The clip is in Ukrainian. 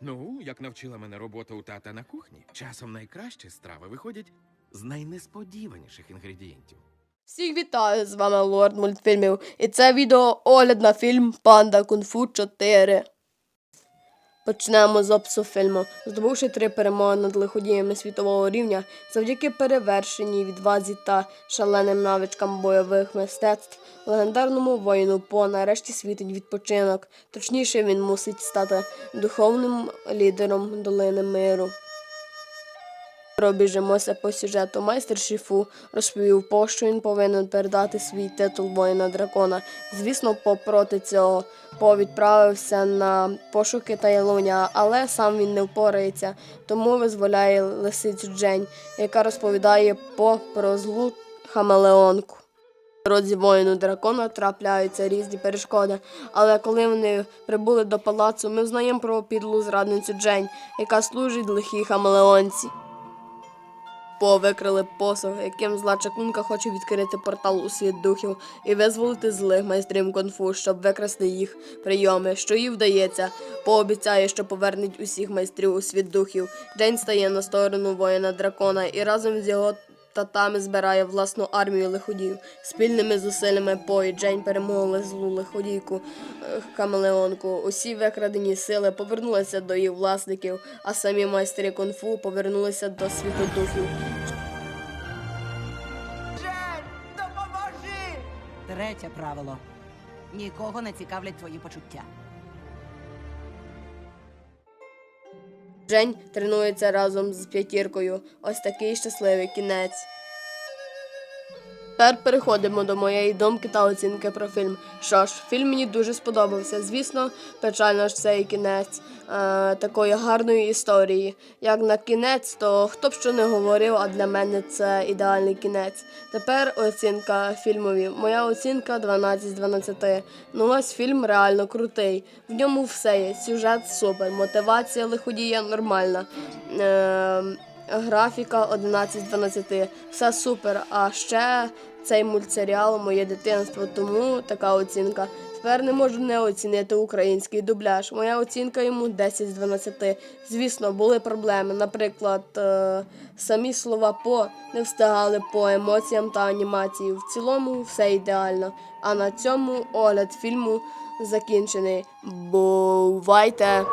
Ну, як навчила мене робота у тата на кухні, часом найкращі страви виходять з найнесподіваніших інгредієнтів. Всіх вітаю! З вами Лорд мультфільмів. І це відео огляд на фільм Панда Кунг-фу 4. Почнемо з опису фільму. Здобувши три перемоги над лиходіями світового рівня, завдяки перевершеній відвазі та шаленим навичкам бойових мистецтв, легендарному воїну По нарешті світить відпочинок. Точніше, він мусить стати духовним лідером долини миру. Пробіжимося по сюжету. Майстер Шіфу розповів По, що він повинен передати свій титул воїна дракона. Звісно, По проти цього По відправився на пошуки Тайлуня, але сам він не впорається, тому визволяє лисицю Джень, яка розповідає По про злу хамелеонку. Дорозі воїну дракона трапляються різні перешкоди, але коли вони прибули до палацу, ми взнаємо про підлу зрадницю Джень, яка служить лихій хамелеонці. По викрили посох, яким зла чаклунка хоче відкрити портал у світ духів і визволити злих майстрів конфу, щоб викрасти їх прийоми, що їй вдається. Пообіцяє, що повернеть усіх майстрів у світ духів. Джейн стає на сторону воїна дракона і разом з його татами збирає власну армію лиходіїв. Спільними зусиллями По і Джейн перемогли злу лиходійку е, Камелеонку. Усі викрадені сили повернулися до їх власників, а самі майстри кунг-фу повернулися до світу духів. Жень, допоможи! Третє правило. Нікого не цікавлять твої почуття. Жень тренується разом з п'ятіркою. Ось такий щасливий кінець. Тепер переходимо до моєї думки та оцінки про фільм. Що ж, фільм мені дуже сподобався. Звісно, печально ж цей кінець е, такої гарної історії. Як на кінець, то хто б що не говорив, а для мене це ідеальний кінець. Тепер оцінка фільмові. Моя оцінка 12 з 12. Ну ось фільм реально крутий. В ньому все є. Сюжет супер, мотивація лиходія нормальна. Е, Графіка 11 з 12. Все супер. А ще цей мультсеріал моє дитинство, тому така оцінка. Тепер не можу не оцінити український дубляж. Моя оцінка йому 10 з 12. Звісно, були проблеми. Наприклад, е, самі слова по не встигали по емоціям та анімації. В цілому все ідеально. А на цьому огляд фільму закінчений. Бувайте!